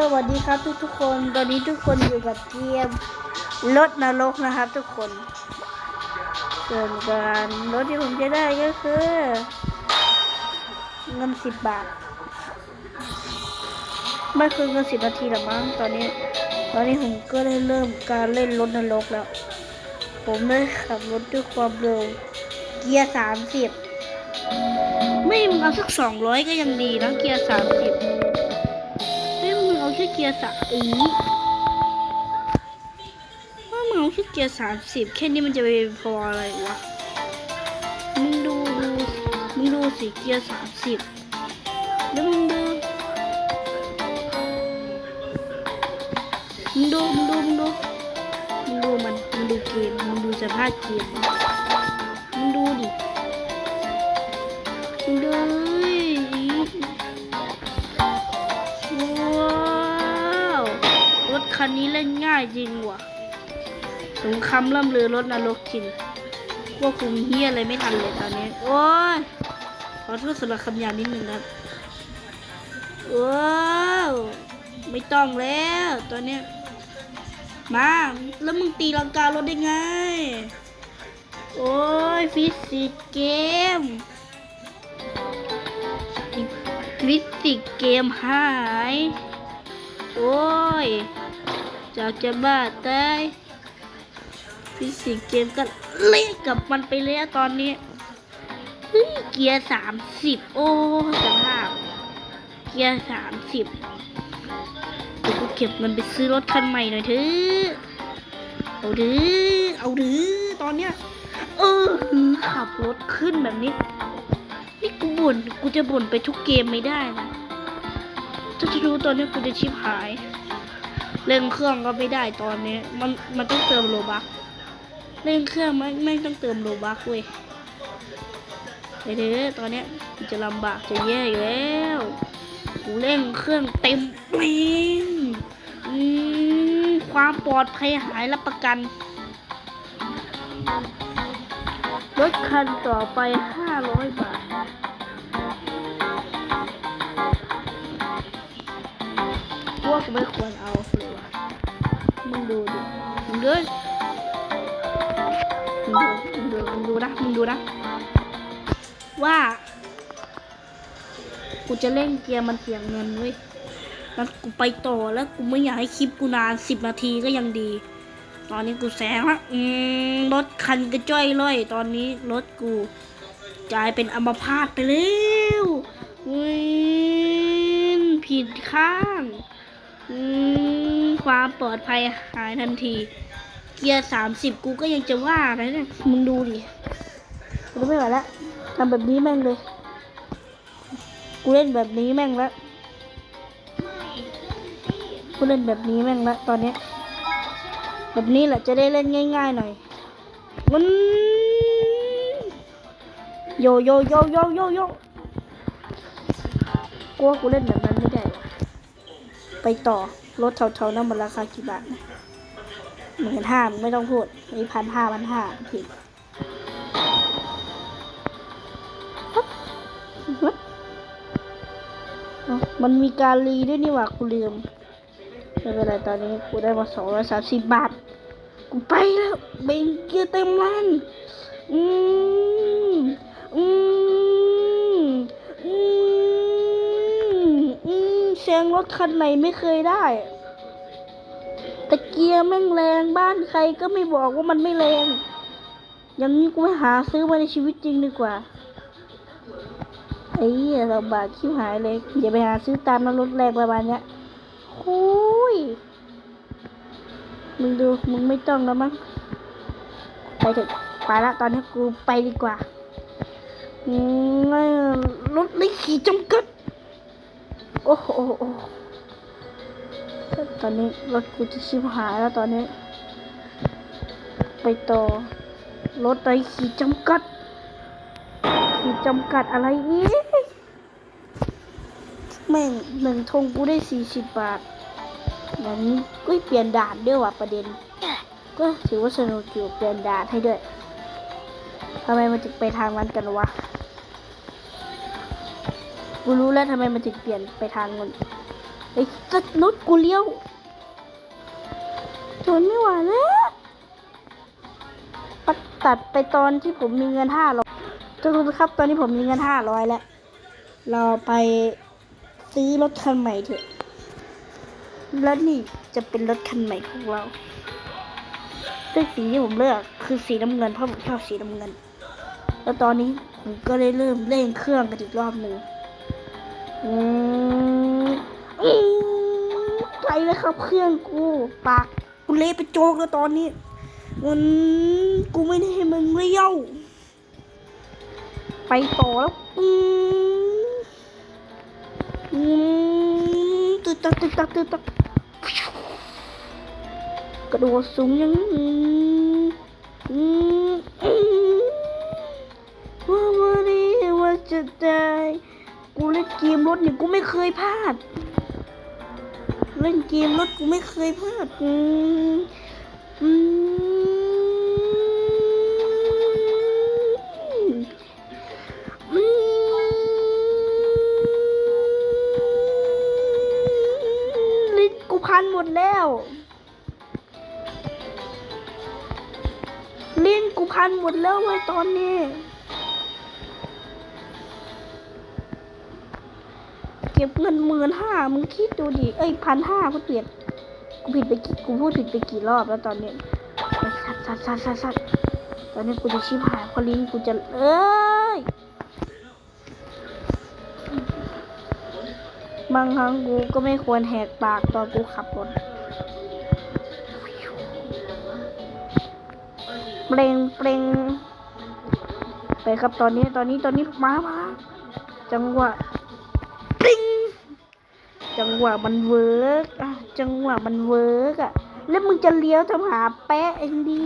สวัสดีครับทุกทุกคน ตอนนี้ทุกคนอยู่กับเกมรถนรกนะครับ ทุกคน ส่วนการรถที่ผมจะได้ก็คือ เงินสิบบาทไม่คือเงินสิบนาทีหรอมั้งตอนนี้ ตอนนี้ผมก็ได้เริ่มการเล่นรถนรกแล้ว ผมได้ขับรถด้วยความเร็วเกียร์สามสิบไม่มึงเอาสักสองร้อยก็ยังดีนะเกียร์สามสิบ สี่เกียร์สามอีว่ามึงเอาแค่เกียร์สามสิบแค่นี้มันจะไปพออะไรวะ มึงดูดูมึงดูสิเกียร์สามสิบแล้วมึงดู มึงดูมึงดูมึงดูมึงดูมันมึงดูเกมมึงดูสภาพเกมมึงดูดิมึงดู คันนี้เล่นง่ายจริงว่ะสงครามล่ำเรือรถนรกจริงควบคุมเฮียอะไรไม่ทันเลยตอนนี้ โอ้ย ขอโทษสำหรับคำหยาบนิดหนึ่งครับว้าวไม่ต้องแล้ว ตอนนี้ มา แล้วมึงตีลังการถได้ไง โอ้ย ฟิสิกส์เกม ฟิสิกส์เกมหาย โอ้ย จากจะบ้าตายฟิสิกเกมก็เละกับมันไปแล้วตอนนี้เฮ้ยเกียร์สามสิบโอ้สภาพเกียร์สามสิบเดี๋ยวกูเก็บเงินไปซื้อรถคันใหม่หน่อยเถอะเอาดื้อเอาดื้อตอนเนี้ยเออหือขับรถขึ้นแบบนี้นี่กูบ่นกูจะบ่นไปทุกเกมไม่ได้นะถ้าจะรู้ตอนนี้กูจะชิบหาย เล่นเครื่องก็ไม่ได้ตอนนี้ มันมันต้องเติมโลบักเล่นเครื่องไม่ไม่ต้องเติมโลบักเว้ยเดี๋ยวๆตอนนี้จะลำบากจะแย่อยู่แล้วกูเล่นเครื่องเต็มเองอืมความปลอดภัยหายรับประกันรถคันต่อไปห้าร้อยบาท พวกไม่ควรเอา ดูดิมึงดูมึงดูมึงดูมึงดูนะมึงดูนะ ว่า กูจะเล่นเกียร์มันเสียงเงินเว้ยแล้วกูไปต่อแล้วกูไม่อยากให้คลิปกูนานสิบนาทีก็ยังดี ตอนนี้กูแซงละอืมรถคันกระจ้อยเลยตอนนี้รถกูกลายเป็นอัมพาตไปแล้ววินผิดข้างอืม ความปลอดภัยหายทันที เกียร์สามสิบกูก็ยังจะว่านะเนี่ยมึงดูดิกูไม่ไหวแล้วทำแบบนี้แม่งเลย กูเล่นแบบนี้แม่งแล้วกูเล่นแบบนี้แม่งแล้วตอนเนี้ยแบบนี้แหละจะได้เล่นง่าย ๆ หน่อยมันโยโยโยโยโยโยกูว่ากูเล่นแบบนั้นไม่ได้ ไปต่อรถเท่าๆนั้นมันราคากี่บาทนะหมื่นห้าไม่ต้องพูดมีพันห้าพันห้าผิดมันมีการรีด้วยนี่หว่ากูลืมไม่เป็นไรตอนนี้กูได้มาสองร้อยสามสิบบาท กูไปแล้วเบงเกียเต็มลันอืมอืมอืม เสียงรถคันไหนไม่เคยได้ แต่เกียร์แม่งแรงบ้านใครก็ไม่บอกว่ามันไม่แรง อย่างนี้กูไปหาซื้อมาในชีวิตจริงดีกว่าไอ้เหี้ยลำบากชิบหายเลยอย่าไปหาซื้อตามนั้นรถแรงประมาณเนี้ยโอ้ยมึงดูมึงไม่ต้องแล้วมั้งไปเถอะไปละตอนนี้กูไปดีกว่าอืมรถไม่ขี่จำกัด โอ้โหตอนนี้รถกูจะชิบหายแล้วตอนนี้ ไปต่อ รถไปขี่จำกัด ขี่จำกัดอะไรอีกแม่งหนึ่งธงกูได้สี่สิบบาทอย่างนี้ก็เปลี่ยนด่านด้วยว่ะประเด็น ก็ถือว่าสนุกอยู่เปลี่ยนด่านให้ด้วยทำไมมันถึงไปทางนั้นกันวะ กูรู้แล้วทำไมมันถึงเปลี่ยนไปทางนั้นไอ้ก็รถกูเลี้ยวทนไม่ไหวแล้วปตัดไปตอนที่ผมมีเงินห้าร้อยทุกคนครับ ตอนนี้ผมมีเงินห้าร้อยแล้ว เราไปซื้อรถคันใหม่เถอะ แล้วนี่จะเป็นรถคันใหม่ของเราซึ่งสีที่ผมเลือกคือสีน้ำเงินเพราะผมชอบสีน้ำเงิน แล้วตอนนี้ผมก็เลยเริ่มเร่งเครื่องกันอีกรอบหนึ่ง ไปเลยครับเครื่องกู ปากกูเละไปโจกแล้วตอนนี้มันกูไม่ได้ให้มึงเลี้ยว ไปต่อแล้วอืมอืมตึ๊ดตักตึ๊ดตักตึ๊ดตักกระโดดสูงยังอืมอืมอืมว่าวันนี้ว่าจะได้ เล่นเกมรถเนี่ยกูไม่เคยพลาด เล่นเกมรถกูไม่เคยพลาดอืมอืลิ้นกูพันหมดแล้ว ลิ้นกูพันหมดแล้วเว้ยตอนนี้ เก็บเงินหมื่นห้ามึงคิดดูดิเอ้ยพันห้ากูเปลี่ยนกูผิดไปกี่กูพูดผิดไปกี่รอบแล้วตอนนี้ไอ้สัตว์สัตว์สัตว์สัตว์สัตว์ตอนนี้กูจะชิบหายพราะลิ้นกูจะเอ้ยบางครั้งกูก็ไม่ควรแหกปากตอนกูขับรถเปลงเปลงไปครับตอนนี้ตอนนี้ตอนนี้มามาจังหวะ จังหวะมันเวิร์กอะจังหวะมันเวิร์กอะ แล้วมึงจะเลี้ยวทำหาแปะเองดี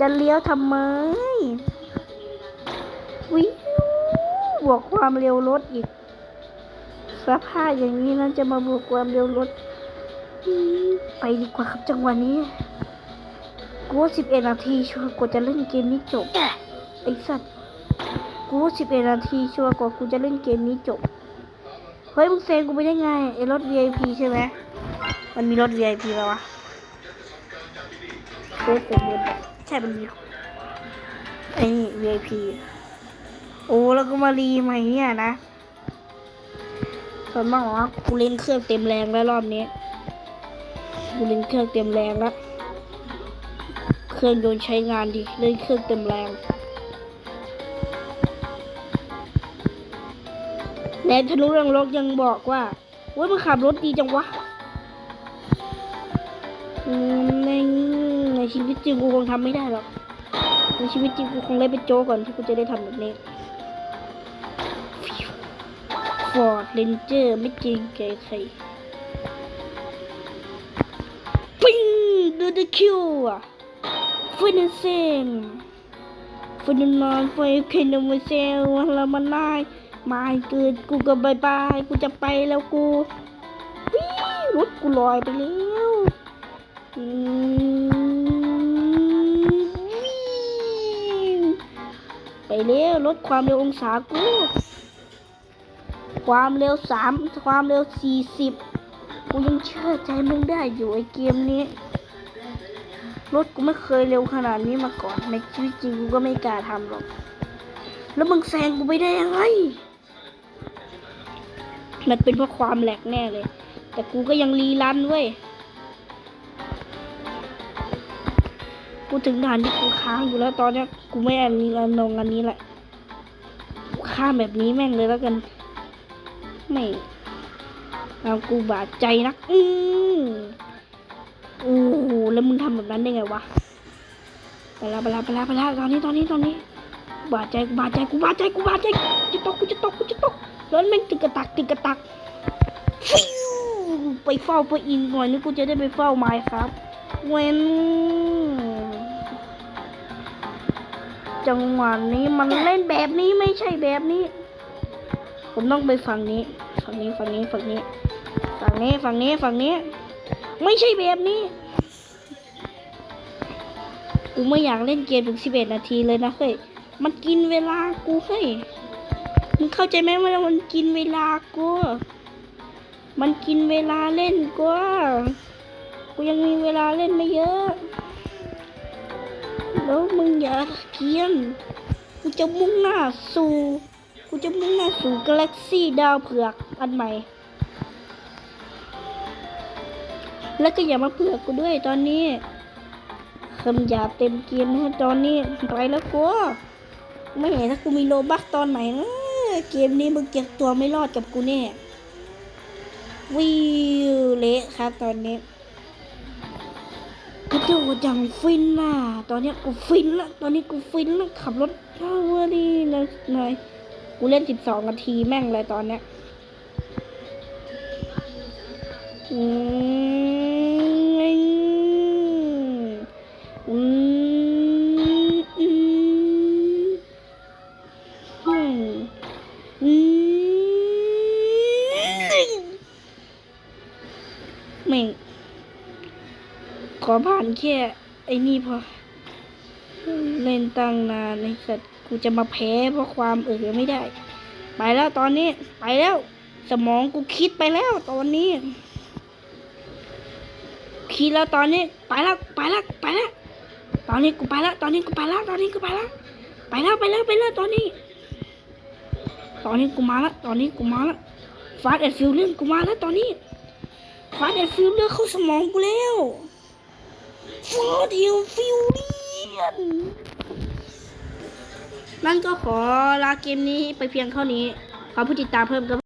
จะเลี้ยวทำไมวิวบวกความเร็วรถอีก สภาพอย่างนี้แล้วจะมาบวกความเร็วรถ ไปดีกว่าครับจังหวะนี้กูสิบเอ็ดนาทีชัวร์กว่าจะเล่นเกมนี้จบไอสัตว์กูสิบเอ็ดนาทีชัวร์กว่ากูจะเล่นเกมนี้จบ เฮ้ยมึงเซงกูไปได้ไงไอรถ VIP ใช่ไหมมันมีรถ VIP แล้ววะเฟเซฟใช่มันมีไอ้นี่ VIP โอ้แล้วก็มารีใหม่เนี่ยนะส่วนมากว่ากูเล่นเครื่องเต็มแรงแล้วรอบนี้กูเล่นเครื่องเต็มแรงแล้วเครื่องยนต์ใช้งานดีเล่นเครื่องเต็มแรง แดนทะลุเรังรกยังบอกว่าว่ามึงขับรถดีจังวะในในชีวิตจริงกูคงทำไม่ได้หรอก ในชีวิตจริงกูคงเล่นเป็นโจกก่อนที่กูจะได้ทำแบบนี้ฟอร์ดเรนเจอร์ไม่จริงใจใครปิ้งดูดคิวอะฟินเซงฟินนอนไฟเคนอมาเซลวันละมันนาย มาเกิดกูก็บายบายกูจะไปแล้วกูวิรถกูลอยไปแล้วอืมวิวไปแล้วลดความเร็วองศากู ความเร็วสามความเร็วสี่สิบกูยังเชื่อใจมึงได้อยู่ไอเกมนี้รถกูไม่เคยเร็วขนาดนี้มาก่อนในชีวิตจริงกูก็ไม่กล้าทำหรอก แล้วมึงแซงกูไปได้ยังไง มันเป็นเพราะความแหลกแน่เลย แต่กูก็ยังรีรันเว้ย กูถึงด่านที่กูค้างอยู่แล้วตอนนี้กูไม่อันนี้อันนงอันนี้แหละ กูข้ามแบบนี้แม่งเลยแล้วกัน ไม่เอากูบาดใจนัก อืมโอ้โหแล้วมึงทำแบบนั้นได้ไงวะไปละไปละไปละไปละตอนนี้ตอนนี้ตอนนี้ บาดใจกูบาดใจกูบาดใจกูบาดใจจะตกกูจะตกกูจะตก แล้วแม่งติกกระตักติกกระตักฟิวไปเฝ้าไปอินก่อนนี่กูจะได้ไปเฝ้าไม้ครับเว้นจังหวะนี้มันเล่นแบบนี้ไม่ใช่แบบนี้ ผมต้องไปฝั่งนี้ ฝั่งนี้ฝั่งนี้ฝั่งนี้ ฝั่งนี้ฝั่งนี้ฝั่งนี้ ไม่ใช่แบบนี้ กูไม่อยากเล่นเกมถึงสิบเอ็ดนาทีเลยนะเฮ้ย มันกินเวลากูเฮ้ย มึงเข้าใจไหมว่ามันกินเวลากูมันกินเวลาเล่นกว่ากูยังมีเวลาเล่นไม่เยอะ แล้วมึงอย่าเกียนกูจะมุ่งหน้าสู่ กูจะมุ่งหน้าสู่กาแล็กซี่ดาวเผือกอันใหม่ แล้วก็อย่ามาเผือกกูด้วยตอนนี้คำหยาเต็มเกมนะตอนนี้ไปแล้วกูไม่เห็นถ้ากูมีโลบักตอนไหนนะ เกมนี้มึงเก็บตัวไม่รอดกับกูแน่วิวเละครับตอนนี้กระโดดอย่างฟินน่ะ ตอนนี้กูฟินละตอนนี้กูฟินละขับรถเข้ามาดีนะหน่อยกูเล่นสิบสองนาทีแม่งเลยตอนเนี้ยอืม ม่งขอผ่านแค่ไอ้นี่พอ เล่นตั้งนานไอ้สัตว์กูจะมาแพ้เพราะความเออไม่ได้ ไปแล้วตอนนี้ไปแล้ว สมองกูคิดไปแล้วตอนนี้ คิดแล้วตอนนี้ ไปแล้วไปแล้วไปแล้วตอนนี้กูไปแล้วตอนนี้กูไปแล้วตอนนี้กูไปแล้วไปแล้วไปแล้วไปแล้วตอนนี้ ตอนนี้กูมาแล้วตอนนี้กูมาแล้วฟาดแอนฟิลเรื่องกูมาแล้วตอนนี้ ฟาเดแอนฟิลเลือดเข้าสมองกูแล้วฟาดแอนฟิวเลียนนั่นก็ขอลาเกมนี้ไปเพียงเท่านี้ ขอผู้ติดตามเพิ่มก็